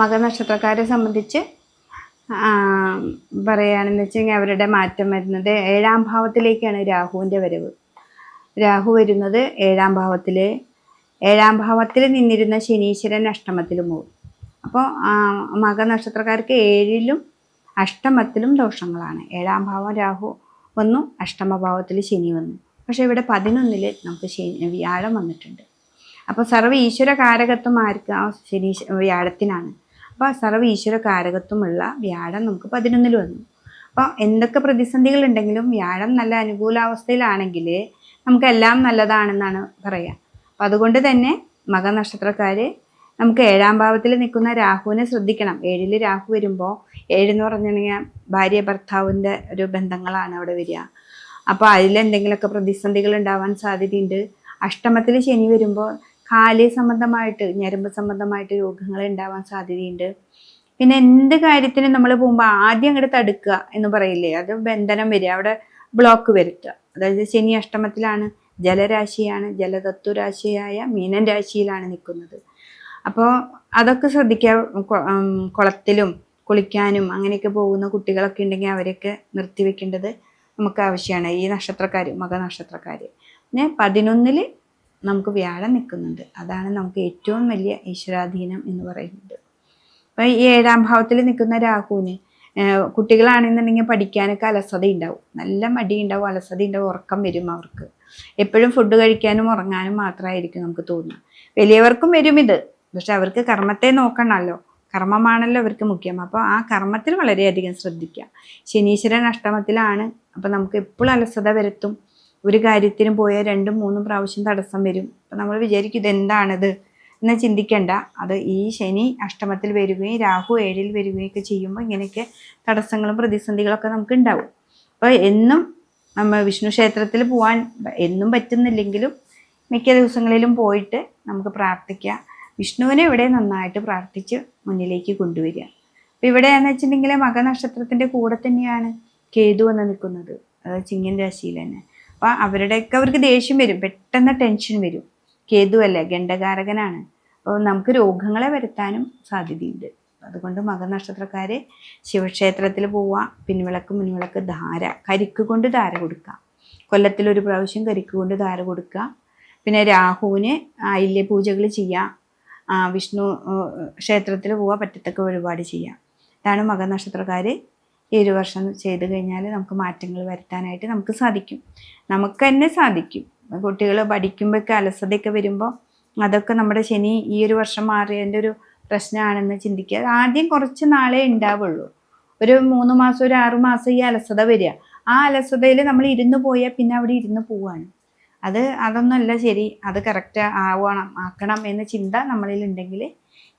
മകനക്ഷത്രക്കാരെ സംബന്ധിച്ച് പറയുകയാണെന്ന് വെച്ച് കഴിഞ്ഞാൽ അവരുടെ മാറ്റം വരുന്നത് ഏഴാം ഭാവത്തിലേക്കാണ് രാഹുവിന്റെ വരവ്. രാഹു വരുന്നത് ഏഴാം ഭാവത്തിൽ ഏഴാം ഭാവത്തിൽ നിന്നിരുന്ന ശനീശ്വരൻ അഷ്ടമത്തിലും പോകും. അപ്പോൾ മകനക്ഷത്രക്കാർക്ക് ഏഴിലും അഷ്ടമത്തിലും ദോഷങ്ങളാണ്. ഏഴാം ഭാവം രാഹു വന്നു അഷ്ടമഭാവത്തിൽ ശനി വന്നു. പക്ഷേ ഇവിടെ പതിനൊന്നിൽ നമുക്ക് ശനി വ്യാഴം വന്നിട്ടുണ്ട്. അപ്പോൾ സർവ ഈശ്വര കാരകത്വം ആർക്ക് ആ ശനി വ്യാഴത്തിനാണ്. അപ്പോൾ സർവ ഈശ്വര കാരകത്വമുള്ള വ്യാഴം നമുക്ക് പതിനൊന്നിൽ വന്നു. അപ്പോൾ എന്തൊക്കെ പ്രതിസന്ധികൾ ഉണ്ടെങ്കിലും വ്യാഴം നല്ല അനുകൂലാവസ്ഥയിലാണെങ്കിൽ നമുക്കെല്ലാം നല്ലതാണെന്നാണ് പറയുക അപ്പം അതുകൊണ്ട് തന്നെ മകനക്ഷത്രക്കാർ നമുക്ക് ഏഴാം ഭാവത്തിൽ നിൽക്കുന്ന രാഹുവിനെ ശ്രദ്ധിക്കണം. ഏഴിൽ രാഹു വരുമ്പോൾ ഏഴെന്ന് പറഞ്ഞിട്ടുണ്ടെങ്കിൽ ഭാര്യ ഭർത്താവിന്റെ ഒരു ബന്ധങ്ങളാണ് അവിടെ വരിക. അപ്പോൾ അതിലെന്തെങ്കിലുമൊക്കെ പ്രതിസന്ധികൾ ഉണ്ടാവാൻ സാധ്യതയുണ്ട്? അഷ്ടമത്തിൽ ശനി വരുമ്പോൾ കാൽ സംബന്ധമായിട്ട് ഞരമ്പ് സംബന്ധമായിട്ട് രോഗങ്ങൾ ഉണ്ടാവാൻ സാധ്യതയുണ്ട്. പിന്നെ എന്ത് കാര്യത്തിനും നമ്മൾ പോകുമ്പോൾ ആദ്യം അങ്ങോട്ട് തടുക്കുക എന്ന് പറയില്ലേ? അത് ബന്ധനം വരിക അവിടെ ബ്ലോക്ക് വരുത്തുക. അതായത് ശനി അഷ്ടമത്തിലാണ് ജലരാശിയാണ് ജലതത്വരാശിയായ മീനൻ രാശിയിലാണ് നിൽക്കുന്നത്. അപ്പോൾ അതൊക്കെ ശ്രദ്ധിക്കുക. കുളത്തിലും കുളിക്കാനും അങ്ങനെയൊക്കെ പോകുന്ന കുട്ടികളൊക്കെ ഉണ്ടെങ്കിൽ അവരെയൊക്കെ നിർത്തിവെക്കേണ്ടത് നമുക്ക് ആവശ്യമാണ് ഈ നക്ഷത്രക്കാർ മകനക്ഷത്രക്കാർ പിന്നെ പതിനൊന്നിൽ നമുക്ക് വ്യാഴം നിൽക്കുന്നുണ്ട്. അതാണ് നമുക്ക് ഏറ്റവും വലിയ ഈശ്വരാധീനം എന്ന് പറയുന്നത്. അപ്പോൾ ഈ ഏഴാം ഭാവത്തിൽ നിൽക്കുന്ന രാഹുവിന് കുട്ടികളാണെന്നുണ്ടെങ്കിൽ പഠിക്കാനൊക്കെ അലസത ഉണ്ടാവും. നല്ല മടി ഉണ്ടാവും അലസത ഉണ്ടാവും ഉറക്കം വരും അവർക്ക്. എപ്പോഴും ഫുഡ് കഴിക്കാനും ഉറങ്ങാനും മാത്രമായിരിക്കും നമുക്ക് തോന്നുക. വലിയവർക്കും വരും ഇത്. പക്ഷെ അവർക്ക് കർമ്മത്തെ നോക്കണമല്ലോ. കർമ്മമാണല്ലോ അവർക്ക് മുഖ്യം. അപ്പോൾ ആ കർമ്മത്തിൽ വളരെയധികം ശ്രദ്ധിക്കുക. ശനീശ്വരൻ അഷ്ടമത്തിലാണ്. അപ്പോൾ നമുക്ക് എപ്പോഴും അലസത വരുത്തും. ഒരു കാര്യത്തിനും പോയാൽ രണ്ടും മൂന്നും പ്രാവശ്യം തടസ്സം വരും. അപ്പം നമ്മൾ വിചാരിക്കും ഇതെന്താണിത്? എന്ന് ചിന്തിക്കേണ്ട. അത് ഈ ശനി അഷ്ടമത്തിൽ വരികയും രാഹു ഏഴിൽ വരികയും ഒക്കെ ചെയ്യുമ്പോൾ ഇങ്ങനെയൊക്കെ തടസ്സങ്ങളും പ്രതിസന്ധികളൊക്കെ നമുക്ക് ഉണ്ടാവും അപ്പോൾ എന്നും നമ്മൾ വിഷ്ണു ക്ഷേത്രത്തിൽ പോകാൻ എന്നും പറ്റുന്നില്ലെങ്കിലും മിക്ക ദിവസങ്ങളിലും പോയിട്ട് നമുക്ക് പ്രാർത്ഥിക്കുക വിഷ്ണുവിനെ ഇവിടെ നന്നായിട്ട് പ്രാർത്ഥിച്ച് മുന്നിലേക്ക് കൊണ്ടുവരിക. അപ്പോൾ ഇവിടെ എന്ന് വെച്ചിട്ടുണ്ടെങ്കിൽ മകനക്ഷത്രത്തിന്റെ കൂടെ തന്നെയാണ് കേതു എന്ന് നിൽക്കുന്നത്. അതായത് ചിങ്ങൻ രാശിയിൽ തന്നെ അപ്പോൾ അവരുടെയൊക്കെ അവർക്ക് ദേഷ്യം വരും. പെട്ടെന്ന് ടെൻഷൻ വരും. കേതു അല്ലേ ഗണ്ഡകാരകനാണ് അപ്പോൾ നമുക്ക് രോഗങ്ങളെ വരുത്താനും സാധ്യതയുണ്ട്. അതുകൊണ്ട് മകനക്ഷത്രക്കാർ ശിവക്ഷേത്രത്തിൽ പോവുക പിൻവിളക്ക് മുൻവിളക്ക് ധാര കരിക്ക് കൊണ്ട് ധാര കൊടുക്കുക കൊല്ലത്തിൽ ഒരു പ്രാവശ്യം കരിക്ക് കൊണ്ട് ധാര കൊടുക്കുക പിന്നെ രാഹുവിന് ആയില്യ പൂജകൾ ചെയ്യുക വിഷ്ണു ക്ഷേത്രത്തിൽ പോവുക പറ്റത്തക്ക വഴിപാട് ചെയ്യുക ഇതാണ് മകനക്ഷത്രക്കാർ ഈ ഒരു വർഷം ചെയ്ത് കഴിഞ്ഞാൽ നമുക്ക് മാറ്റങ്ങൾ വരുത്താനായിട്ട് നമുക്ക് സാധിക്കും. നമുക്ക് തന്നെ സാധിക്കും. കുട്ടികൾ പഠിക്കുമ്പോഴൊക്കെ അലസതയൊക്കെ വരുമ്പോൾ അതൊക്കെ നമ്മുടെ ശനി ഈ ഒരു വർഷം മാറിയതിന്റെ ഒരു പ്രശ്നമാണെന്ന് ചിന്തിക്കുക. ആദ്യം കുറച്ച് നാളേ ഉണ്ടാവുള്ളൂ. ഒരു മൂന്ന് മാസം ഒരു ആറു മാസം ഈ അലസത വരിക. ആ അലസതയിൽ നമ്മൾ ഇരുന്ന് പോയാൽ പിന്നെ അവിടെ ഇരുന്ന് പോവാണ്. അത് അതൊന്നുമല്ല ശരി അത് കറക്റ്റ് ആവണം ആക്കണം എന്ന ചിന്ത നമ്മളിൽ ഉണ്ടെങ്കിൽ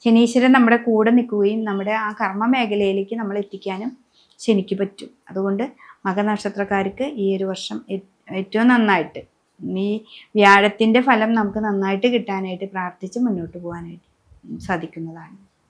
ശനീശ്വരൻ നമ്മുടെ കൂടെ നിൽക്കുകയും നമ്മുടെ ആ കർമ്മ മേഖലയിലേക്ക് നമ്മൾ എത്തിക്കാനും ശനിക്ക് പറ്റും. അതുകൊണ്ട് മകനക്ഷത്രക്കാർക്ക് ഈ ഒരു വർഷം ഏറ്റവും നന്നായിട്ട് ഈ വ്യാഴത്തിന്റെ ഫലം നമുക്ക് നന്നായിട്ട് കിട്ടാനായിട്ട് പ്രാർത്ഥിച്ച് മുന്നോട്ട് പോകാനായിട്ട് സാധിക്കുന്നതാണ്.